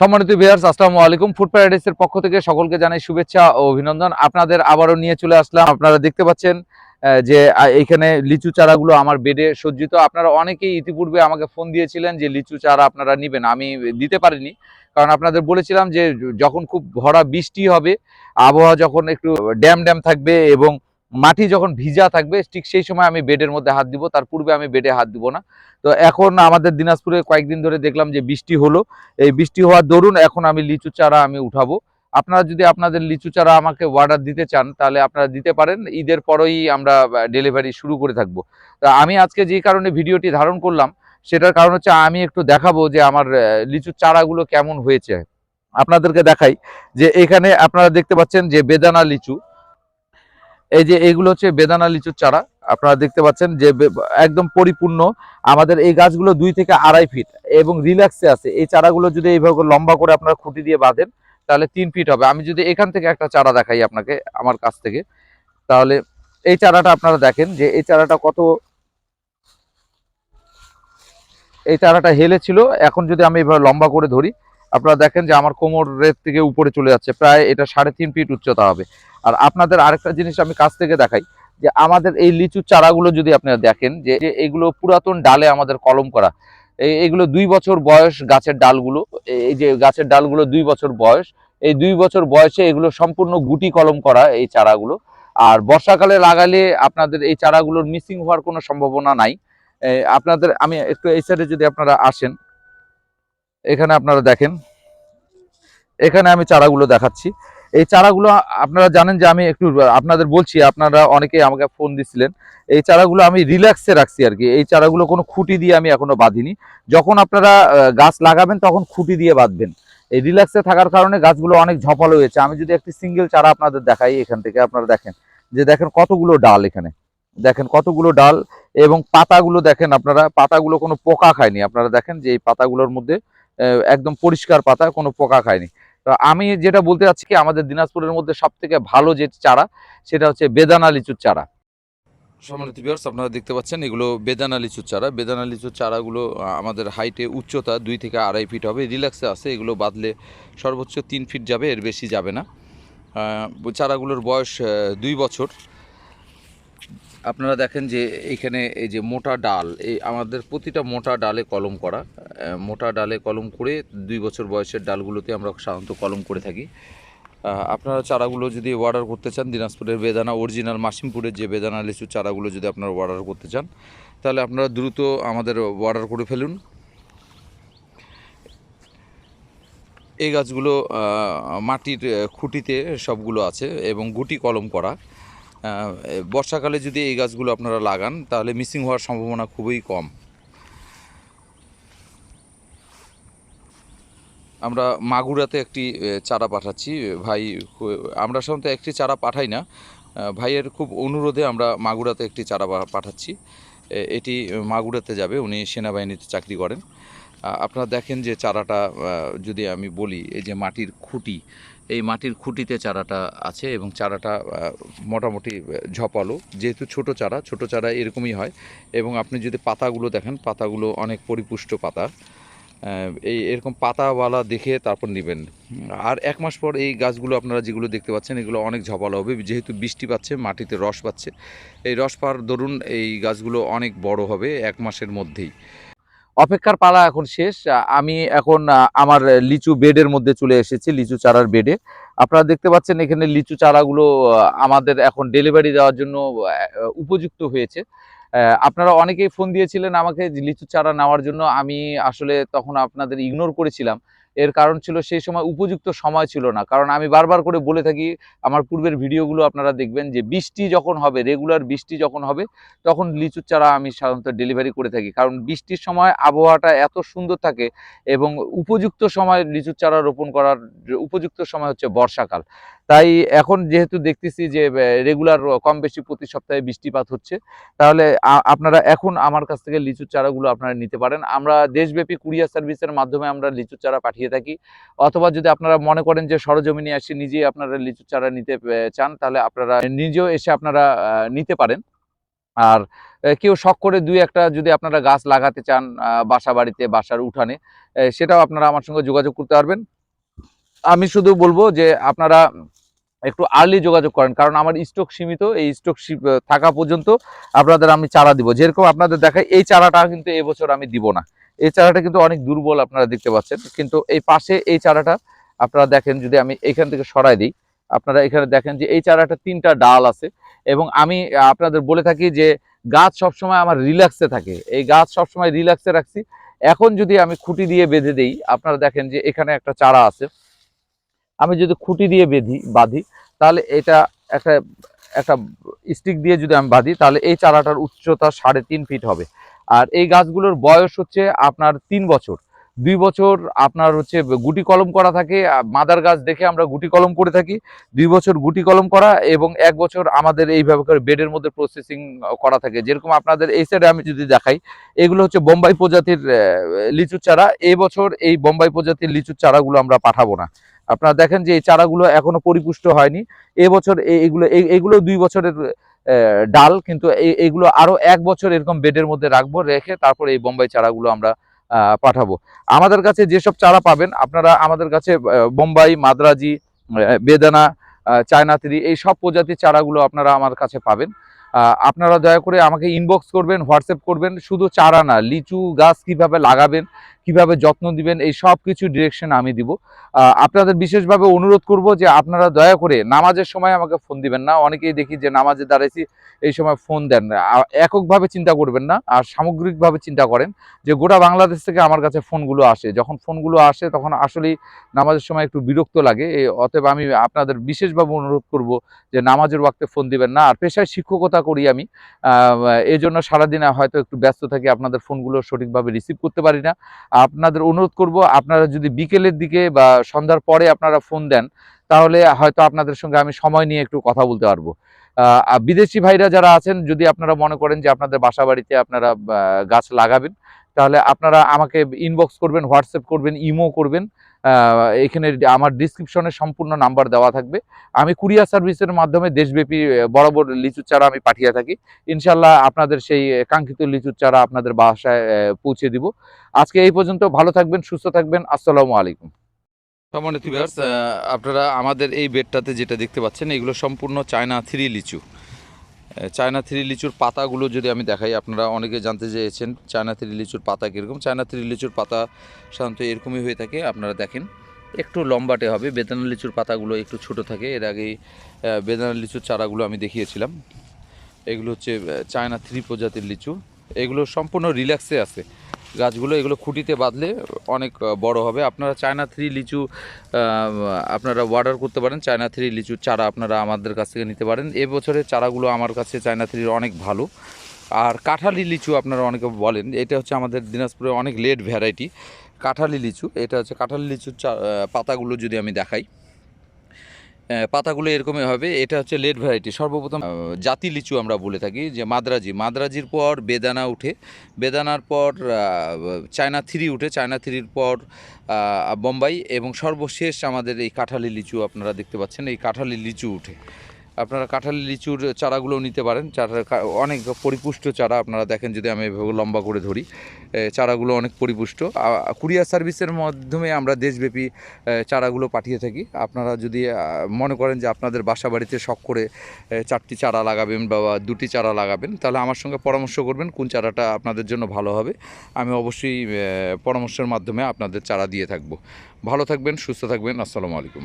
সম্মানিত ভিউয়ার্স আসসালামু আলাইকুম। ফুড প্যারাডাইসের পক্ষ থেকে সকলকে জানাই শুভেচ্ছা ও অভিনন্দন। আপনাদের আবারও নিয়ে চলে আসলাম। আপনারা দেখতে পাচ্ছেন যে এখানে লিচু চারাগুলো আমার বেডে সজ্জিত। আপনারা অনেকেই ইতিপূর্বে আমাকে ফোন দিয়েছিলেন যে, লিচু চারা আপনারা নেবেন। আমি দিতে পারিনি। কারণ আপনাদের বলেছিলাম যে, যখন খুব ভরা বৃষ্টি হবে, আবহাওয়া যখন একটু ড্যাম ড্যাম থাকবে এবং মাটি যখন ভিজা থাকবে, ঠিক সেই সময় আমি বেডের মধ্যে হাত দিব। তার পূর্বে আমি বেডে হাত দিব না। তো এখন আমাদের দিনাজপুরে কয়েকদিন ধরে দেখলাম যে বৃষ্টি হলো। এই বৃষ্টি হওয়ার দরুন এখন আমি লিচু চারা আমি উঠাবো। আপনারা যদি আপনাদের লিচু চারা আমাকে অর্ডার দিতে চান, তাহলে আপনারা দিতে পারেন। ঈদের পরেই আমরা ডেলিভারি শুরু করে থাকব। তা আমি আজকে যে কারণে ভিডিওটি ধারণ করলাম, সেটার কারণ হচ্ছে আমি একটু দেখাবো যে আমার লিচুর চারাগুলো কেমন হয়েছে। আপনাদেরকে দেখাই যে এখানে আপনারা দেখতে পাচ্ছেন যে বেদানা লিচু। এই যে এগুলো হচ্ছে বেদানা লিচুর চারা। আপনারা দেখতে পাচ্ছেন যে একদম পরিপূর্ণ। আমাদের এই গাছগুলো দুই থেকে আড়াই ফিট এবং রিল্যাক্সে আছে। এই চারাগুলো যদি এইভাবে লম্বা করে আপনারা খুঁটি দিয়ে বাঁধেন, তাহলে তিন ফিট হবে। আমি যদি এখান থেকে একটা চারা দেখাই আপনাকে আমার কাছ থেকে, তাহলে এই চারাটা আপনারা দেখেন যে এই চারাটা কত এই চারাটা হেলে ছিল। এখন যদি আমি এভাবে লম্বা করে ধরি আপনারা দেখেন যে আমার কোমরের থেকে উপরে চলে যাচ্ছে, প্রায় এটা সাড়ে তিন ফিট উচ্চতা হবে। আর আপনাদের আরেকটা জিনিস আমি কাছ থেকে দেখাই, যে আমাদের এই লিচুর চারাগুলো যদি আপনারা দেখেন, যে এগুলো পুরাতন ডালে আমাদের কলম করা এগুলো দুই বছর বয়স গাছের ডালগুলো, এই যে গাছের ডালগুলো দুই বছর বয়স, এই দুই বছর বয়সে এগুলো সম্পূর্ণ গুটি কলম করা এই চারাগুলো। আর বর্ষাকালে লাগালে আপনাদের এই চারাগুলোর মিসিং হওয়ার কোনো সম্ভাবনা নাই। আপনাদের, আমি একটু এই সাইডে যদি আপনারা আসেন এখানে আপনারা দেখেন। এখানে আমি চারাগুলো দেখাচ্ছি। এই চারাগুলো আপনারা জানেন যে আমি একটু, আপনাদের বলছি, আপনারা অনেকে আমাকে ফোন দিছিলেন। এই চারাগুলো আমি রিল্যাক্সে রাখছি আর কি। এই চারাগুলো কোনো খুঁটি দিয়ে আমি এখনও বাঁধিনি। যখন আপনারা গাছ লাগাবেন তখন খুঁটি দিয়ে বাঁধবেন। এই রিল্যাক্সে থাকার কারণে গাছগুলো অনেক ঝপালো হয়েছে। আমি যদি একটি সিঙ্গেল চারা আপনাদের দেখাই এখান থেকে, আপনারা দেখেন যে দেখেন কতগুলো ডাল এখানে। দেখেন কতগুলো ডাল এবং পাতাগুলো দেখেন আপনারা, পাতাগুলো কোনো পোকা খায়নি। আপনারা দেখেন যে এই পাতাগুলোর মধ্যে একদম পরিষ্কার পাতা, কোনো পোকা খায়নি। তো আমি যেটা বলতে চাচ্ছি কি, আমাদের দিনাজপুরের মধ্যে সব থেকে ভালো যে চারা, সেটা হচ্ছে বেদানা লিচুর চারা। সম্মানিত ভিউয়ার্স আপনারা দেখতে পাচ্ছেন, এগুলো বেদানা লিচুর চারা। বেদানা লিচুর চারাগুলো আমাদের হাইটে উচ্চতা দুই থেকে আড়াই ফিট হবে। রিল্যাক্সে আছে, এগুলো বাঁধলে সর্বোচ্চ তিন ফিট যাবে, এর বেশি যাবে না। চারাগুলোর বয়স দুই বছর। আপনারা দেখেন যে এখানে এই যে মোটা ডাল, এই আমাদের প্রতিটা মোটা ডালে কলম করা। মোটা ডালে কলম করে দুই বছর বয়সের ডালগুলোতে আমরা সাধারণত কলম করে থাকি। আপনারা চারাগুলো যদি অর্ডার করতে চান, দিনাজপুরের বেদানা অরিজিনাল মাসিমপুরের যে বেদানা লিচুর চারাগুলো যদি আপনারা অর্ডার করতে চান, তাহলে আপনারা দ্রুত আমাদের অর্ডার করে ফেলুন। এই গাছগুলো মাটির খুঁটিতে সবগুলো আছে এবং গুটি কলম করা। বর্ষাকালে যদি এই গাছগুলো আপনারা লাগান, তাহলে মিসিং হওয়ার সম্ভাবনা খুবই কম। আমরা মাগুরাতে একটি চারা পাঠাচ্ছি। ভাই আমরা সাধারণত একটি চারা পাঠাই না। ভাইয়ের খুব অনুরোধে আমরা মাগুরাতে একটি চারা পাঠাচ্ছি। এটি মাগুরাতে যাবে, উনি সেনাবাহিনীতে চাকরি করেন। আপনারা দেখেন যে চারাটা যদি আমি বলি, এই যে মাটির খুঁটি এই মাটির খুঁটিতে চারাটা আছে এবং চারাটা মোটামুটি ঝপালো। যেহেতু ছোট চারা ছোট চারা এরকমই হয়। এবং আপনি যদি পাতাগুলো দেখেন, পাতাগুলো অনেক পরিপুষ্ট পাতা। এই এরকম পাতাওয়ালা দেখে তারপর নেবেন। আর এক মাস পর এই গাছগুলো আপনারা যেগুলো দেখতে পাচ্ছেন, এগুলো অনেক ঝপালো হবে। যেহেতু বৃষ্টি পাচ্ছে, মাটিতে রস পাচ্ছে। এই রস পাওয়ার দরুন এই গাছগুলো অনেক বড় হবে এক মাসের মধ্যেই। অপেক্ষার পালা এখন শেষ। আমি এখন আমার লিচু বেডের মধ্যে চলে এসেছি, লিচু চারার বেডে। আপনারা দেখতে পাচ্ছেন এখানে লিচু চারাগুলো আমাদের এখন ডেলিভারি দেওয়ার জন্য উপযুক্ত হয়েছে। আপনারা অনেকেই ফোন দিয়েছিলেন আমাকে লিচু চারা নেওয়ার জন্য। আমি আসলে তখন আপনাদের ইগনোর করেছিলাম। এর কারণ ছিল সেই সময় উপযুক্ত সময় ছিল না। কারণ আমি বারবার করে বলে থাকি, আমার পূর্বের ভিডিওগুলো আপনারা দেখবেন যে বৃষ্টি যখন হবে, রেগুলার বৃষ্টি যখন হবে, তখন লিচুর চারা আমি সাধারণত ডেলিভারি করে থাকি। কারণ বৃষ্টির সময় আবহাওয়াটা এত সুন্দর থাকে এবং উপযুক্ত সময় লিচুর চারা রোপণ করার, উপযুক্ত সময় হচ্ছে বর্ষাকাল। তাই এখন যেহেতু দেখতেছি যে রেগুলার কম বেশি প্রতি সপ্তাহে বৃষ্টিপাত হচ্ছে, তাহলে আপনারা এখন আমার কাছ থেকে লিচুর চারাগুলো আপনারা নিতে পারেন। আমরা দেশব্যাপী কুরিয়ার সার্ভিসের মাধ্যমে আমরা লিচুর চারা পাঠিয়ে থাকি। অথবা যদি আপনারা মনে করেন যে, সরজমিনে এসে নিজেই আপনারা লিচুর চারা নিতে চান, তাহলে আপনারা নিজেও এসে আপনারা নিতে পারেন। আর কেউ শখ করে দুই একটা যদি আপনারা গাছ লাগাতে চান বাসা বাড়িতে বাসার উঠানে সেটাও আপনারা আমার সঙ্গে যোগাযোগ করতে পারবেন। আমি শুধু বলব যে, আপনারা একটু আর্লি যোগাযোগ করেন, কারণ আমার স্টক সীমিত, এই স্টক থাকা পর্যন্ত আপনাদের আমি চারা দিব। যেরকম আপনাদের দেখাই, এই চারাটা কিন্তু এবছর আমি দিব না। এই চারাটা কিন্তু অনেক দুর্বল আপনারা দেখতে পাচ্ছেন, কিন্তু এই পাশে এই চারাটা আপনারা দেখেন যদি আমি এখান থেকে সরাই দিই, আপনারা এখানে দেখেন যে এই চারাটা তিনটা ডাল আছে এবং আমি আপনাদের বলে থাকি যে গাছ সবসময় আমার রিল্যাক্সে থাকে। এই গাছ সবসময় রিল্যাক্সে রাখছি। এখন যদি আমি খুঁটি দিয়ে বেঁধে দিই, আপনারা দেখেন যে এখানে একটা চারা আছে। আমি যদি খুঁটি দিয়ে বেঁধি, বাঁধি, তাহলে এটা একটা একটা স্টিক দিয়ে যদি আমি বাঁধি, তাহলে এই চারাটার উচ্চতা সাড়ে তিন ফিট হবে। আর এই গাছগুলোর বয়স হচ্ছে আপনার তিন বছর। দুই বছর আপনার হচ্ছে গুটি কলম করা থাকে মাদার গাছ দেখে আমরা গুটি কলম করে থাকি, দুই বছর গুটি কলম করা এবং এক বছর আমাদের এইভাবে করে বেডের মধ্যে প্রসেসিং করা থাকে। যেরকম আপনাদের এই সাইডে আমি যদি দেখাই, এগুলো হচ্ছে বোম্বাই প্রজাতির লিচুর চারা। এই বছর এই বোম্বাই প্রজাতির লিচুর চারাগুলো আমরা পাঠাবো না। আপনারা দেখেন যে এই চারাগুলো এখনও পরিপুষ্ট হয়নি। এবছর এগুলো এগুলো দুই বছরের ডাল কিন্তু এগুলো আরও এক বছর এরকম বেডের মধ্যে রাখব রেখে তারপরে এই বোম্বাই চারাগুলো আমরা পাঠাবো। আমাদের কাছে যেসব চারা পাবেন আপনারা আমাদের কাছে বোম্বাই মাদ্রাজি বেদানা আহ, চায়না থ্রি এই সব প্রজাতির চারাগুলো আপনারা আমার কাছে পাবেন। আপনারা দয়া করে আমাকে ইনবক্স করবেন হোয়াটসঅ্যাপ করবেন। শুধু চারা না লিচু গাছ কীভাবে লাগাবেন কীভাবে যত্ন দিবেন, এই সব কিছু ডিরেকশন আমি দিব। আপনাদের বিশেষভাবে অনুরোধ করব যে আপনারা দয়া করে নামাজের সময় আমাকে ফোন দিবেন না। অনেকেই দেখি যে নামাজে দাঁড়াইছি, এই সময় ফোন দেন না। এককভাবে চিন্তা করবেন না, আর সামগ্রিকভাবে চিন্তা করেন যে গোটা বাংলাদেশ থেকে আমার কাছে ফোনগুলো আসে। যখন ফোনগুলো আসে, তখন আসলেই নামাজের সময় একটু বিরক্ত লাগে। এই অতএব আমি আপনাদের বিশেষভাবে অনুরোধ করব যে নামাজের ওয়াক্তে ফোন দিবেন না। আর পেশায় শিক্ষকতা করি আমি। এই জন্য সারাদিনে হয়তো একটু ব্যস্ত থাকি, আপনাদের ফোনগুলো সঠিকভাবে রিসিভ করতে পারি না। আপনাদের অনুরোধ করব, আপনারা যদি বিকেলের দিকে বা সন্ধ্যার পরে আপনারা ফোন দেন, তাহলে হয়তো আপনাদের সঙ্গে আমি সময় নিয়ে একটু কথা বলতে পারব। বিদেশি ভাইরা যারা আছেন, যদি আপনারা মনে করেন যে আপনাদের বাসা বাড়িতে আপনারা গাছ লাগাবেন, তাহলে আপনারা আমাকে ইনবক্স করবেন হোয়াটসঅ্যাপ করবেন, ইমো করবেন এখানে আমার ডিসক্রিপশনে সম্পূর্ণ নাম্বার দেওয়া থাকবে। আমি কুরিয়ার সার্ভিসের মাধ্যমে দেশব্যাপী আহ, বরাবর লিচুর চারা আমি পাঠিয়ে থাকি। ইনশাল্লাহ আপনাদের সেই কাঙ্ক্ষিত লিচুর চারা আপনাদের বাসায় পৌঁছে দিব। আজকে এই পর্যন্ত ভালো থাকবেন সুস্থ থাকবেন। আসসালামু আলাইকুম। আপনারা আমাদের এই বেডটাতে যেটা দেখতে পাচ্ছেন এগুলো সম্পূর্ণ চায়না থ্রি লিচু। চায়না থ্রি লিচুর পাতাগুলো যদি আমি দেখাই, আপনারা অনেকে জানতে চেয়েছেন চায়না থ্রি লিচুর পাতা কীরকম। চায়না থ্রি লিচুর পাতা সাধারণত এরকমই হয়ে থাকে, আপনারা দেখেন। একটু লম্বাটে হবে, বেদানা লিচুর পাতাগুলো একটু ছোট থাকে। এর আগেই বেদানা লিচুর চারাগুলো আমি দেখিয়েছিলাম। এগুলো হচ্ছে চায়না থ্রি প্রজাতির লিচু। এগুলো সম্পূর্ণ রিল্যাক্সে আছে। গাছগুলো এগুলো খুঁটিতে বাঁধলে অনেক বড় হবে। আপনারা চায়না থ্রি লিচু আপনারা অর্ডার করতে পারেন। চায়না থ্রি লিচুর চারা আপনারা আমাদের কাছ থেকে নিতে পারেন। এবছরের চারাগুলো আমার কাছে চায়না থ্রির অনেক ভালো। আর কাঁঠালি লিচু আপনারা অনেকে বলেন, এটা হচ্ছে আমাদের দিনাজপুরে অনেক লেট ভ্যারাইটি কাঁঠালি লিচু, এটা হচ্ছে কাঁঠালি লিচুর পাতাগুলো যদি আমি দেখাই। পাতাগুলো এরকমই হবে। এটা হচ্ছে লেট ভ্যারাইটি। সর্বপ্রথম জাতি লিচু আমরা বলে থাকি, যে মাদ্রাজি। মাদ্রাজির পর বেদানা উঠে। বেদানার পর চায়না থ্রি উঠে। চায়না থ্রির পর বোম্বাই। এবং সর্বশেষ আমাদের এই কাঁঠালি লিচু আপনারা দেখতে পাচ্ছেন, এই কাঁঠালি লিচু উঠে। আপনারা কাঁঠালি লিচুর চারাগুলো নিতে পারেন। চারা অনেক পরিপুষ্ট চারা আপনারা দেখেন যদি আমি এভাবে লম্বা করে ধরি। চারাগুলো অনেক পরিপুষ্ট। কুরিয়ার সার্ভিসের মাধ্যমে আমরা দেশব্যাপী চারাগুলো পাঠিয়ে থাকি। আপনারা যদি মনে করেন যে আপনাদের বাসা বাড়িতে শখ করে চারটি চারা লাগাবেন বা দুটি চারা লাগাবেন, তাহলে আমার সঙ্গে পরামর্শ করবেন কোন চারাটা আপনাদের জন্য ভালো হবে। আমি অবশ্যই পরামর্শের মাধ্যমে আপনাদের চারা দিয়ে থাকব। ভালো থাকবেন, সুস্থ থাকবেন। আসসালামু আলাইকুম।